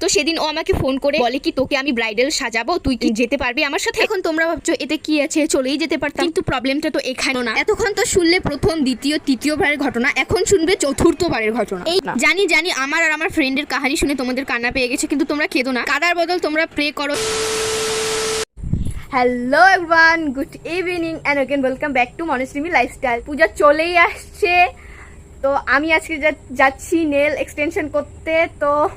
তো সেদিন ও আমাকে ফোন করে বলে কি তোকে আমি ব্রাইডাল সাজাবো তুই কি যেতে পারবি আমার সাথে? এখন তোমরা ভাবছ এতে কি আছে? চলেই যেতে পারতাম। কিন্তু প্রবলেমটা তো এখানেও না। এতক্ষণ তো শুনলে প্রথম দ্বিতীয় তৃতীয়বারের ঘটনা এখন শুনবে চতুর্থবারের ঘটনা। এই জানি জানি আমার আর আমার ফ্রেন্ডের কাহিনী শুনে তোমাদের কান্না পেয়ে গেছে কিন্তু তোমরা খেদো না। কাদার বদল তোমরা প্রে করো। Hello everyone good evening and when welcome back to মনস্ট্রিমি lifestyle Puja চলেই আসছে। তো আমি আজকে যা- যাচ্ছি নেল এক্সটেনশন করতে তো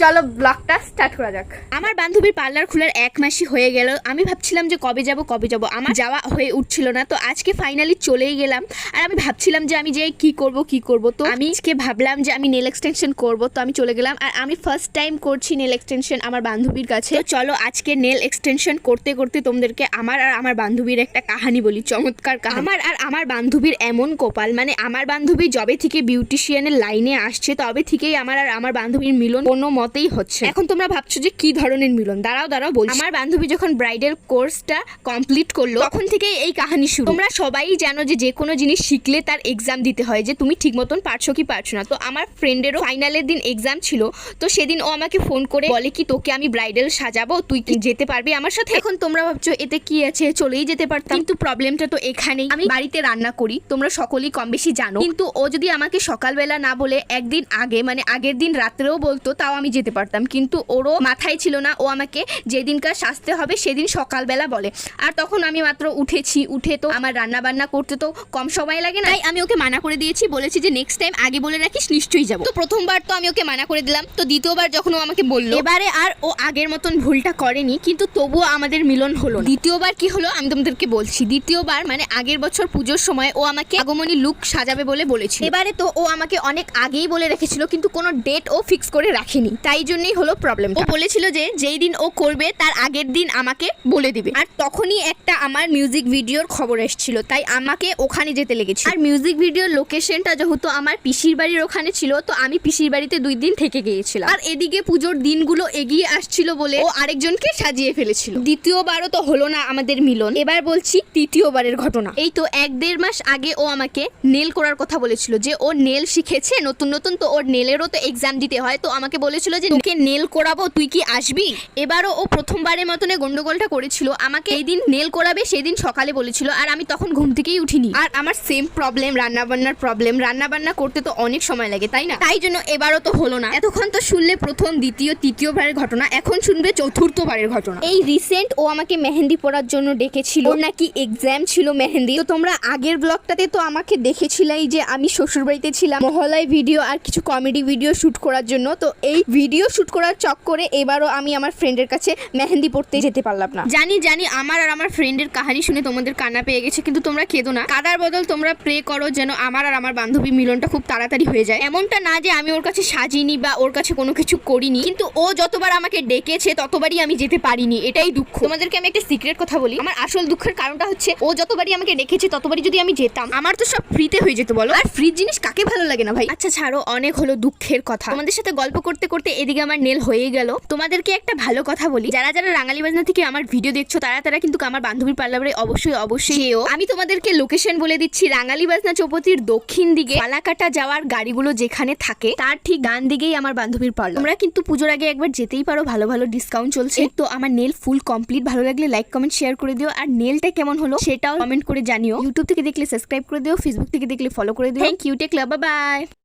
চলো ব্লগটা স্টার্ট করা যাক। আমার বান্ধবীর পার্লার খোলার এক মাসই হয়ে গেল। আমি ভাবছিলাম যে কবে যাব কবে যাব। আমার যাওয়া হয়ে উঠছিল না, তো আজকে ফাইনালি চলেই গেলাম। আর আমি ভাবছিলাম যে আমি যে কি করব কি করব, তো আমি আজকে ভাবলাম যে আমি নেল এক্সটেনশন করব, তো আমি চলে গেলাম। আর আমি ফার্স্ট টাইম করছি নেল এক্সটেনশন আমার বান্ধবীর কাছে। তো চলো আজকে নেল এক্সটেনশন করতে করতে তোমাদেরকে আমার আর আমার বান্ধবীর একটা কাহানি বলি, চমৎকার কাহানি। আমার আর আমার বান্ধবীর এমন কপাল মানে আমার বান্ধবী যবে থেকে বিউটিশিয়ানের লাইনে আসছে, তবে থেকেই আমার আর আমার বান্ধবীর মিলন কোনো মতেই হচ্ছে। এখন তোমরা ভাবছ যে কি ধরনের মিলন? দাঁড়াও দাঁড়াও বলছি। আমার বান্ধবী যখন ব্রাইডাল কোর্সটা কমপ্লিট করল তখন থেকেই এই কাহানি শুরু। তোমরা সবাই জানো যে যে কোনো জিনিস শিখলে তার এক্সাম দিতে হয় যে তুমি ঠিক মতন পারছ কি পারছ না। তো আমার ফ্রেন্ডেরও ফাইনালের দিন এক্সাম ছিল তো সেদিন ও আমাকে ফোন করে বলে কি তোকে আমি ব্রাইডাল সাজাবো তুই কি যেতে পারবি আমার সাথে? এখন তোমরা ভাবছ এতে কি আছে? চলেই যেতে পারতাম। কিন্তু প্রবলেমটা তো এখানেই। আমি বাড়িতে রান্না করি তোমরা সকলেই কম বেশি জানো। কিন্তু ও যদি আমাকে সকালবেলা না বলে একদিন আগে মানে আগের দিন রাত্রেও বলতো তাও আমি যেতে পারতাম। কিন্তু ওরও মাথায় ছিল না, ও আমাকে যেদিনকার সাজতে হবে সেদিন সকালবেলা বলে। আর তখন আমি মাত্র উঠেছি, উঠে তো আমার রান্না বান্না করতে তো কম সময় লাগে না। আমি ওকে মানা করে দিয়েছি, বলেছি যে নেক্সট টাইম আগে বলে রাখিস, নিশ্চয়ই যাব। তো প্রথমবার তো আমি ওকে মানা করে দিলাম। তো দ্বিতীয়বার যখন ও আমাকে বলল, এবারে আর ও আগের মতন ভুলটা করেনি, কিন্তু তবুও আমাদের মিলন হলো দ্বিতীয়বার কি হলো? আমি তোমাদেরকে বলছি, দ্বিতীয়বার মানে আগের বছর পুজোর সময় ও আমাকে আগমনী লুক সাজাবে বলে বলেছিল। এবারে তো ও আমাকে অনেক আগেই বলে রেখেছিল, কিন্তু কোনো ডেট ও ফিক্স করে রাখেনি। তাই জন্যই হলো প্রবলেম ও বলেছিল যে যেই দিন ও করবে তার আগের দিন আমাকে বলে দিবে। আর তখনই একটা আমার মিউজিক ভিডিওর খবর এসেছিল তাই আমাকে ওখানে যেতে লেগেছিল। আর মিউজিক ভিডিওর লোকেশনটা যেহেতু আমার পিসির বাড়ির ওখানে ছিল তো আমি পিসির বাড়িতে দুই দিন থেকে গিয়েছিলাম। আর এদিকে পুজোর দিনগুলো এগিয়ে আসছিল বলে ও আরেকজনকে সাজিয়ে ফেলেছিল। দ্বিতীয়বারও তো হলো না আমাদের মিলন। এবার বলছি তৃতীয়বারের ঘটনা। এই তো এক দেড় মাস আগে ও আমাকে নেল করার কথা বলেছিল যে ও নেল শিখেছে নতুন নতুন তো ওর নেলেরও তো এক্সাম দিতে হয় তো আমাকে বলেছিল যে, তোকে নেল করাবো, তুই কি আসবি? এবারও ও প্রথমবারের মতনে গন্ডগোলটা করেছিল। আমাকে এই দিন নেল করাবে, সেদিন সকালে বলেছিল, আর আমি তখন ঘুম থেকেই উঠিনি। আর আমার সেম প্রবলেম রান্না বান্নার প্রবলেম রান্না বান্না করতে তো অনেক সময় লাগে, তাই না? তাই জন্য এবারও তো হলো না। এতক্ষণ তো শুনলে প্রথম, দ্বিতীয়, তৃতীয়বারের ঘটনা, এখন শুনবে চতুর্থবারের ঘটনা। এই রিসেন্ট ও আমাকে মেহেন্দি পড়ার জন্য ডেকেছিল। ওর নাকি এক্সাম ছিল মেহেন্দি। তো তোমরা আগের ব্লগটাতে তো আমাকে দেখেছিলাই যে, আমি শ্বশুরবাড়িতে ছিলাম। মহলায় ভিডিও আর কিছু কমেডি ভিডিও শুট করার জন্য। তো এই ভিডিও শুট করার চক্করে এবারও আমি আমার ফ্রেন্ডের কাছে মেহেন্দি পড়তে যেতে পারলাম না। জানি জানি, আমার আর আমার ফ্রেন্ডের কাহিনী শুনে তোমাদের কান্না পেয়ে গেছে, কিন্তু তোমরা কেঁদো না। কাদার বদল তোমরা প্রে করো যেন আমার আর আমার বান্ধবী মিলনটা খুব তাড়াতাড়ি হয়ে যায়। এমনটা না যে আমি ওর কাছে সাজিনি বা ওর কাছে কোনো কিছু করিনি, কিন্তু ও যতবার আমাকে ডেকেছে ততবারই আমি যেতে পারিনি, এটাই দুঃখ। তোমাদেরকে আমি একটা সিক্রেট কথা বলি, আমার আসল দুঃখের কারণটা হচ্ছে ও যতবারই আমাকে ডেকেছে ততবারই যদি আমি যেতাম, আমার তো সব ফ্রিতে হয়ে যেত, বলো। আর ফ্রি জিনিস কাকে ভালো লাগে না ভাই? আচ্ছা ছাড়ো, অনেক হলো দুঃখের কথা। তোমাদের সাথে গল্প করতে করতে এদিকে আমার নেল হয়ে গেল। তোমাদেরকে একটা ভালো কথা বলি। যারা যারা রাঙালি বাজনা থেকে আমার ভিডিও দেখছ, তারা তারা কিন্তু আমার বান্ধবীর পার্লারে অবশ্যই অবশ্যই যেও। আমি তোমাদেরকে লোকেশন বলে দিচ্ছি। রাঙালি বাজনা চৌপতির দক্ষিণ দিকে ফালাকাটা যাওয়ার গাড়িগুলো যেখানে থাকে, তার ঠিক ডান দিকেই আমার বান্ধবীর পার্লার। তোমরা কিন্তু পুজোর আগে একবার যেতেই পারো, ভালো ভালো ডিসকাউন্ট চলছে। তো আমার নেল ফুল কমপ্লিট ভালো লাগলে লাইক কমেন্ট শেয়ার করে দিও। আর নেলটা কেমন হলো সেটাও কমেন্ট করে জানিও। ইউটিউব থেকে দেখলে সাবস্ক্রাইব করে দিও ফেসবুক থেকে দেখলে ফলো করে দিও। Thank you take love bye